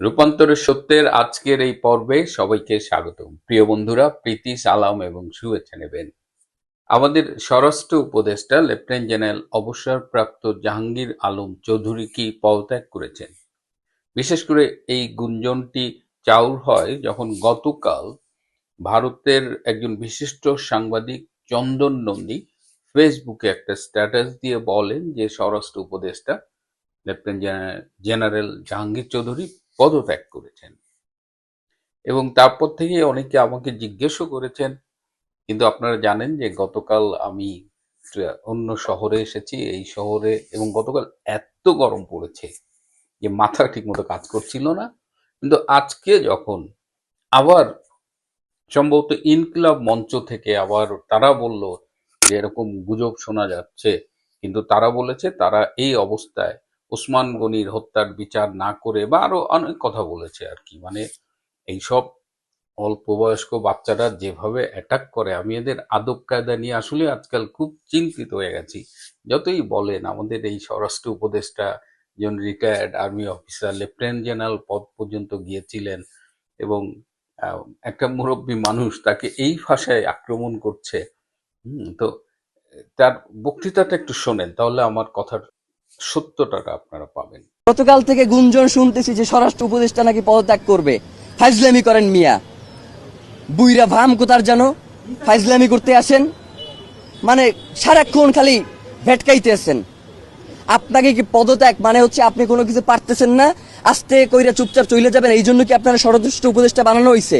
রূপান্তরের সত্যের আজকের এই পর্বে সবাইকে স্বাগত প্রিয় বন্ধুরা, প্রীতি, সালাম এবং শুভেচ্ছা নেবেন। আমাদের স্বরাষ্ট্র উপদেষ্টা, লেফটেন্যান্ট জেনারেল অবসরপ্রাপ্ত জাহাঙ্গীর আলম চৌধুরী কি পদত্যাগ করেছেন? বিশেষ করে এই গুঞ্জনটি চাউর হয় যখন গতকাল ভারতের একজন বিশিষ্ট সাংবাদিক চন্দন নন্দী ফেসবুকে একটা স্ট্যাটাস দিয়ে বলেন যে স্বরাষ্ট্র উপদেষ্টা, লেফটেন্যান্ট জেনারেল জাহাঙ্গীর চৌধুরী পদত্যাগ করেছেন। এবং তারপর থেকে অনেকে আমাকে জিজ্ঞেসও করেছেন, কিন্তু আপনারা জানেন যে গতকাল আমি অন্য শহরে এসেছি, এই শহরে, এবং গতকাল এত গরম পড়েছে যে মাথা ঠিকমতো কাজ করছিল না। কিন্তু আজকে যখন আবার সম্ভবত ইনকিলাব মঞ্চ থেকে আবার তারা বলল যে এরকম গুজব শোনা যাচ্ছে, কিন্তু তারা বলেছে তারা এই অবস্থায় ওসমান গনির হত্যার বিচার না করে বা আরও অনেক কথা বলেছে আর কি। মানে এইসব অল্প বয়স্ক বাচ্চারা যেভাবে অ্যাটাক করে, আমি এদের আদব কায়দা নিয়ে আসলে আজকাল খুব চিন্তিত হয়ে গেছি। যতই বলেন, আমাদের এই স্বরাষ্ট্র উপদেষ্টা একজন retired army officer lieutenant general পদ পর্যন্ত গিয়েছিলেন এবং একটা মুরব্বী মানুষ তাকে এই ভাষায় আক্রমণ করছে। তো তার বক্তৃতাটা একটু শোনেন, তাহলে আমার কথার সত্যটা আপনারা পাবেন। গতকাল থেকে গুঞ্জন শুনতেছি যে স্বরাষ্ট্র উপদেষ্টা নাকি পদত্যাগ করবে। ফাইজলামি করেন মিয়া। বুইরা ভাম কোথার জানো? ফাইজলামি করতে আসেন। মানে সারাক্ষণ খালি ভেটকাইতে আছেন আপনাকে কি পদত্যাগ? মানে হচ্ছে আপনি কোনো কিছু পারতেছেন না? আস্তে কইরা চুপচাপ চলে যাবেন এই জন্য কি আপনার স্বরাষ্ট্র উপদেষ্টা বানানো হয়েছে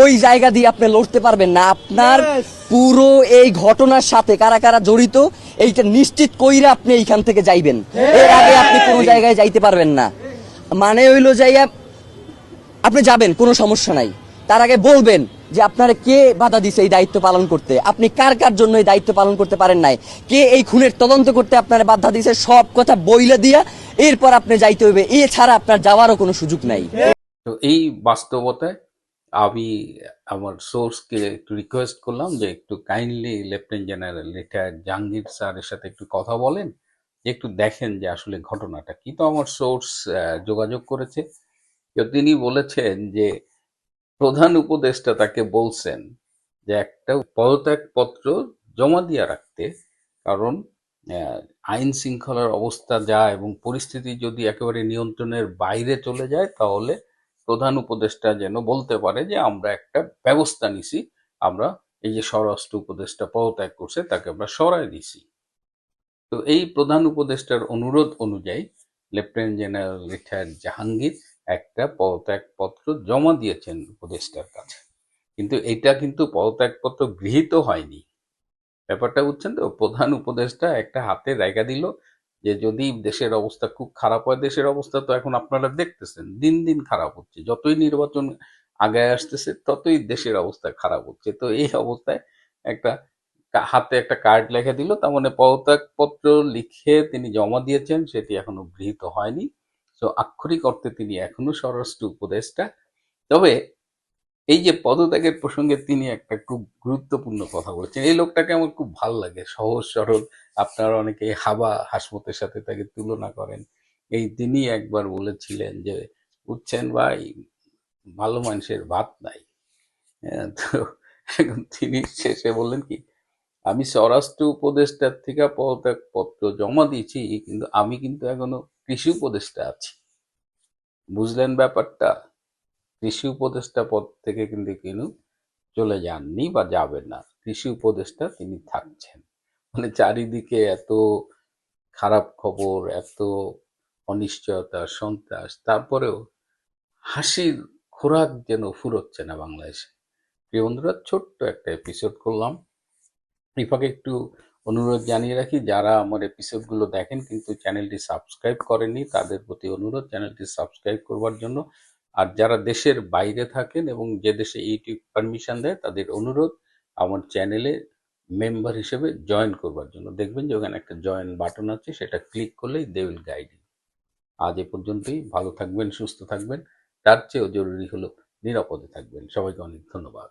ওই জায়গা দিয়ে আপনি লড়তে পারবেন না। আপনার পুরো এই ঘটনার সাথে কারা কারা জড়িত এইটা নিশ্চিত কইরা আপনি এইখান থেকে যাইবেন। এর আগে আপনি কোনো জায়গায় যাইতে পারবেন না। মানে হইল যাইয়া আপনি যাবেন কোনো সমস্যা নাই। তার আগে বলবেন যে আপনারা কে বাধা দিছে এই দায়িত্ব পালন করতে? আপনি কার কার জন্য এই দায়িত্ব পালন করতে পারেন নাই? কে এই খুনের তদন্ত করতে আপনারা বাধা দিছে? সব কথা বইলে দিয়া এরপর আপনি যাইতে হইবে। এছাড়া আপনার যাওয়ারও কোনো সুযোগ নাই। তো এই বাস্তবতায় আমি আমার সোর্সকে একটু রিকোয়েস্ট করলাম যে একটু kindly lieutenant general retired Jahangir স্যারের সাথে একটু কথা বলেন, যে একটু দেখেন যে আসলে ঘটনাটা কি। তো আমার সোর্স যোগাযোগ করেছে। তো তিনি বলেছেন যে প্রধান উপদেষ্টা তাকে বলছেন যে একটা পদত্যাগপত্র জমা দিয়ে রাখতে, কারণ আইন শৃঙ্খলার অবস্থা যা এবং পরিস্থিতি যদি একেবারে নিয়ন্ত্রণের বাইরে চলে যায়, তাহলে প্রধান উপদেষ্টা যেন বলতে পারে যে আমরা একটা ব্যবস্থা নিছি, আমরা এই যে স্বরাষ্ট্র উপদেষ্টা পদত্যাগ করছে, তাকে আমরা সরাই দিছি। তো এই প্রধান উপদেষ্টার অনুরোধ অনুযায়ী লেফটেন্যান্ট জেনারেল রিটায়ার্ড জাহাঙ্গীর একটা পদত্যাগপত্র জমা দিয়েছেন উপদেষ্টার কাছে। কিন্তু এটা কিন্তু পদত্যাগপত্র গৃহীত হয়নি। ব্যাপারটা বুঝছেন তো? প্রধান উপদেষ্টা একটা হাতে জায়গা দিল যে যদি দেশের অবস্থা খুব খারাপ হয়, দেশের অবস্থা তো এখন আপনারা দেখতেছেন, দিন দিন খারাপ হচ্ছে। যতই নির্বাচন আগায় আসতেছে, ততই দেশের অবস্থা খারাপ হচ্ছে। তো এই অবস্থায় একটা হাতে একটা কার্ড লেখা দিল, তার মানে পদত্যাগপত্র লিখে তিনি জমা দিয়েছেন, সেটি এখনও গৃহীত হয়নি। তো আক্ষরিক অর্থে তিনি এখনও স্বরাষ্ট্র উপদেষ্টা। তবে এই যে পদত্যাগের প্রসঙ্গে তিনি একটা খুব গুরুত্বপূর্ণ কথা বলেছেন। এই লোকটাকে আমার খুব ভালো লাগে। সহজ সরল। আপনারা অনেকে হাবা হাসমতের সাথে তাকে তুলনা করেন। এই তিনি একবার বলেছিলেন যে বুঝছেন ভাই ভালো মানুষের ভাত নাই। হ্যাঁ, তো এখন তিনি শেষে বললেন কি আমি স্বরাষ্ট্র উপদেষ্টার থেকে পদত্যাগপত্র জমা দিয়েছি কিন্তু আমি কিন্তু এখনও কৃষি উপদেষ্টা আছি। বুঝলেন ব্যাপারটা? কৃষি উপদেষ্টা পদ থেকে কিন্তু কিন্তু চলে যাননি বা যাবেন না। কৃষি উপদেষ্টা তিনি থাকছেন। মানে চারিদিকে এত খারাপ খবর, এত অনিশ্চয়তা, সন্ত্রাস, তারপরেও হাসির খোরাক যেন ফুরোচ্ছে না বাংলাদেশে। প্রিয় বন্ধুরা, ছোট্ট একটা এপিসোড করলাম। এই ফাঁকে একটু অনুরোধ জানিয়ে রাখি, যারা আমার এপিসোডগুলো দেখেন কিন্তু চ্যানেলটি সাবস্ক্রাইব করেননি, তাদের প্রতি অনুরোধ চ্যানেলটি সাবস্ক্রাইব করবার জন্য। আর যারা দেশের বাইরে থাকেন এবং যে দেশে ইউটিউব পারমিশন দেয়, তাদের অনুরোধ আমার চ্যানেলে মেম্বার হিসেবে জয়েন করবার জন্য। দেখবেন যে ওখানে একটা জয়েন বাটন আছে, সেটা ক্লিক করলেই দে উইল গাইড আজ এ পর্যন্তই, ভালো থাকবেন, সুস্থ থাকবেন। তার চেয়েও জরুরি হলো, নিরাপদে থাকবেন। সবাইকে অনেক ধন্যবাদ।